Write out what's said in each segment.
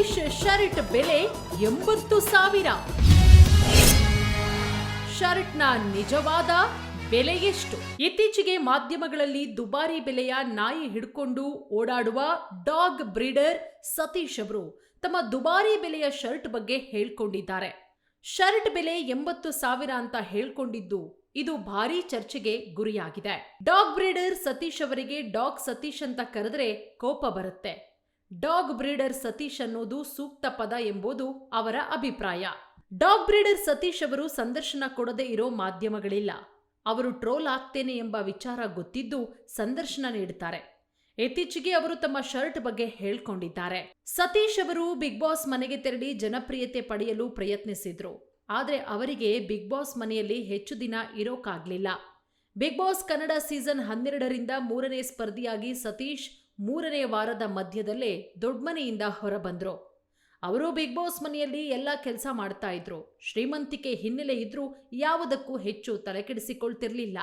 Satish shirt ಬೆಲೆ ಎಂಬತ್ತು ಸಾವಿರ. ಶರ್ಟ್ನ ನಿಜವಾದ ಬೆಲೆ ಎಷ್ಟು? ಇತ್ತೀಚೆಗೆ ಮಾಧ್ಯಮಗಳಲ್ಲಿ ದುಬಾರಿ ಬೆಲೆಯ ನಾಯಿ ಹಿಡ್ಕೊಂಡು ಓಡಾಡುವ ಡಾಗ್ ಬ್ರೀಡರ್ ಸತೀಶ್ ಅವರು ತಮ್ಮ ದುಬಾರಿ ಬೆಲೆಯ ಶರ್ಟ್ ಬಗ್ಗೆ ಹೇಳ್ಕೊಂಡಿದ್ದಾರೆ. ಶರ್ಟ್ ಬೆಲೆ ಎಂಬತ್ತು ಸಾವಿರ ಅಂತ ಹೇಳ್ಕೊಂಡಿದ್ದು ಇದು ಭಾರಿ ಚರ್ಚೆಗೆ ಗುರಿಯಾಗಿದೆ. ಡಾಗ್ ಬ್ರೀಡರ್ ಸತೀಶ್ ಅವರಿಗೆ ಡಾಗ್ ಸತೀಶ್ ಅಂತ ಕರೆದ್ರೆ ಕೋಪ ಬರುತ್ತೆ. ಡಾಗ್ ಬ್ರೀಡರ್ ಸತೀಶ್ ಅನ್ನೋದು ಸೂಕ್ತ ಪದ ಎಂಬುದು ಅವರ ಅಭಿಪ್ರಾಯ. ಡಾಗ್ ಬ್ರೀಡರ್ ಸತೀಶ್ ಅವರು ಸಂದರ್ಶನ ಕೊಡದೇ ಇರೋ ಮಾಧ್ಯಮಗಳಿಲ್ಲ. ಅವರು ಟ್ರೋಲ್ ಆಗ್ತೇನೆ ಎಂಬ ವಿಚಾರ ಗೊತ್ತಿದ್ದು ಸಂದರ್ಶನ ನೀಡುತ್ತಾರೆ ಇತ್ತೀಚೆಗೆ ಅವರು ತಮ್ಮ ಶರ್ಟ್ ಬಗ್ಗೆ ಹೇಳ್ಕೊಂಡಿದ್ದಾರೆ. ಸತೀಶ್ ಅವರು ಬಿಗ್ ಬಾಸ್ ಮನೆಗೆ ತೆರಳಿ ಜನಪ್ರಿಯತೆ ಪಡೆಯಲು ಪ್ರಯತ್ನಿಸಿದ್ರು. ಆದರೆ ಅವರಿಗೆ ಬಿಗ್ ಬಾಸ್ ಮನೆಯಲ್ಲಿ ಹೆಚ್ಚು ದಿನ ಇರೋಕಾಗ್ಲಿಲ್ಲ. ಬಿಗ್ ಬಾಸ್ ಕನ್ನಡ ಸೀಸನ್ ಹನ್ನೆರಡರಿಂದ ಮೂರನೇ ಸ್ಪರ್ಧಿಯಾಗಿ ಸತೀಶ್ ಮೂರನೇ ವಾರದ ಮಧ್ಯದಲ್ಲೇ ದೊಡ್ಮನೆಯಿಂದ ಹೊರಬಂದ್ರು. ಅವರು ಬಿಗ್ ಬಾಸ್ ಮನೆಯಲ್ಲಿ ಎಲ್ಲ ಕೆಲಸ ಮಾಡ್ತಾ ಇದ್ರು. ಶ್ರೀಮಂತಿಕೆ ಹಿನ್ನೆಲೆ ಇದ್ರೂ ಯಾವುದಕ್ಕೂ ಹೆಚ್ಚು ತಲೆಕೆಡಿಸಿಕೊಳ್ತಿರ್ಲಿಲ್ಲ.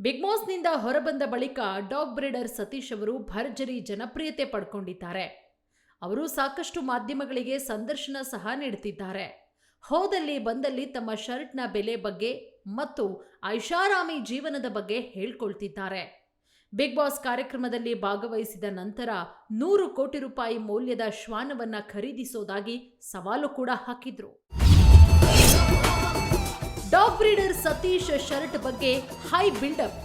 ಬಿಗ್ ಬಾಸ್ನಿಂದ ಹೊರಬಂದ ಬಳಿಕ ಡಾಗ್ ಬ್ರೀಡರ್ ಸತೀಶ್ ಅವರು ಭರ್ಜರಿ ಜನಪ್ರಿಯತೆ ಪಡ್ಕೊಂಡಿದ್ದಾರೆ. ಅವರು ಸಾಕಷ್ಟು ಮಾಧ್ಯಮಗಳಿಗೆ ಸಂದರ್ಶನ ಸಹ ನೀಡುತ್ತಿದ್ದಾರೆ ಹೋದಲ್ಲಿ ಬಂದಲ್ಲಿ ತಮ್ಮ ಶರ್ಟ್ನ ಬೆಲೆ ಬಗ್ಗೆ ಮತ್ತು ಐಷಾರಾಮಿ ಜೀವನದ ಬಗ್ಗೆ ಹೇಳ್ಕೊಳ್ತಿದ್ದಾರೆ. ಬಿಗ್ ಬಾಸ್ ಕಾರ್ಯಕ್ರಮದಲ್ಲಿ ಭಾಗವಹಿಸಿದ ನಂತರ ನೂರು ಕೋಟಿ ರೂಪಾಯಿ ಮೌಲ್ಯದ ಶ್ವಾನವನ್ನ ಖರೀದಿಸೋದಾಗಿ ಸವಾಲು ಕೂಡ ಹಾಕಿದ್ರು. ಡಾಗ್ ಬ್ರೀಡರ್ ಸತೀಶ್ ಶರ್ಟ್ ಬಗ್ಗೆ ಹೈ ಬಿಲ್ಡಪ್.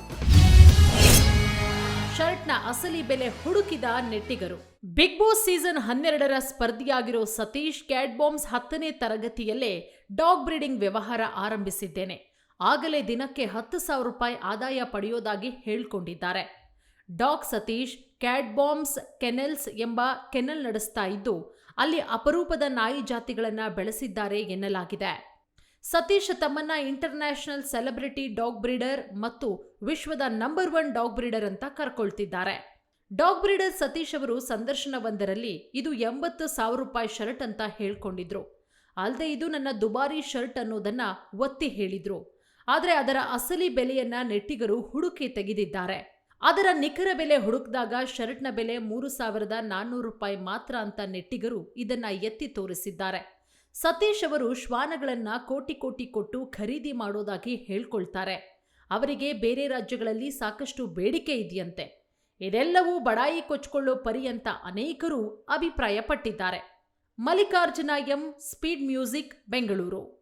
ಶರ್ಟ್ನ ಅಸಲಿ ಬೆಲೆ ಹುಡುಕಿದ ನೆಟ್ಟಿಗರು. ಬಿಗ್ ಬಾಸ್ ಸೀಸನ್ ಹನ್ನೆರಡರ ಸ್ಪರ್ಧಿಯಾಗಿರೋ ಸತೀಶ್ ಕ್ಯಾಟ್ ಬಾಂಬ್ಸ್ ಹತ್ತನೇ ತರಗತಿಯಲ್ಲೇ ಡಾಗ್ ಬ್ರೀಡಿಂಗ್ ವ್ಯವಹಾರ ಆರಂಭಿಸಿದ್ದೇನೆ. ಆಗಲೇ ದಿನಕ್ಕೆ ಹತ್ತು ಸಾವಿರ ರೂಪಾಯಿ ಆದಾಯ ಪಡೆಯೋದಾಗಿ ಹೇಳಿಕೊಂಡಿದ್ದಾರೆ. Dog Satish, Cadabams, kennels ಎಂಬ ಕೆನೆಲ್ ನಡೆಸ್ತಾ ಇದ್ದು, ಅಲ್ಲಿ ಅಪರೂಪದ ನಾಯಿ ಜಾತಿಗಳನ್ನು ಬೆಳೆಸಿದ್ದಾರೆ ಎನ್ನಲಾಗಿದೆ. ಸತೀಶ್ ತಮ್ಮನ್ನ ಇಂಟರ್ನ್ಯಾಷನಲ್ ಸೆಲೆಬ್ರಿಟಿ ಡಾಗ್ ಬ್ರೀಡರ್ ಮತ್ತು ವಿಶ್ವದ ನಂಬರ್ ಒನ್ ಡಾಗ್ ಬ್ರೀಡರ್ ಅಂತ ಕರ್ಕೊಳ್ತಿದ್ದಾರೆ. ಡಾಗ್ ಬ್ರೀಡರ್ ಸತೀಶ್ ಅವರು ಸಂದರ್ಶನವೊಂದರಲ್ಲಿ ಇದು ಎಂಬತ್ತು ಸಾವಿರ ರೂಪಾಯಿ ಶರ್ಟ್ ಅಂತ ಹೇಳ್ಕೊಂಡಿದ್ರು. ಅಲ್ಲದೆ ಇದು ನನ್ನ ದುಬಾರಿ ಶರ್ಟ್ ಅನ್ನೋದನ್ನ ಒತ್ತಿ ಹೇಳಿದ್ರು. ಆದರೆ ಅದರ ಅಸಲಿ ಬೆಲೆಯನ್ನ ನೆಟ್ಟಿಗರು ಹುಡುಕಿ ತೆಗೆದಿದ್ದಾರೆ. ಅದರ ನಿಖರ ಬೆಲೆ ಹುಡುಕಿದಾಗ ಶರ್ಟ್ನ ಬೆಲೆ ಮೂರು ಸಾವಿರದ ನಾನ್ನೂರು ರೂಪಾಯಿ ಮಾತ್ರ ಅಂತ ನೆಟ್ಟಿಗರು ಇದನ್ನ ಎತ್ತಿ ತೋರಿಸಿದ್ದಾರೆ. ಸತೀಶ್ ಅವರು ಶ್ವಾನಗಳನ್ನ ಕೋಟಿ ಕೋಟಿ ಕೊಟ್ಟು ಖರೀದಿ ಮಾಡೋದಾಗಿ ಹೇಳ್ಕೊಳ್ತಾರೆ. ಅವರಿಗೆ ಬೇರೆ ರಾಜ್ಯಗಳಲ್ಲಿ ಸಾಕಷ್ಟು ಬೇಡಿಕೆ ಇದೆಯಂತೆ. ಇದೆಲ್ಲವೂ ಬಡಾಯಿ ಕೊಚ್ಕೊಳ್ಳೋ ಪರಿ ಅಂತ ಅನೇಕರು ಅಭಿಪ್ರಾಯಪಟ್ಟಿದ್ದಾರೆ. Mallikarjuna M speed music Bengaluru.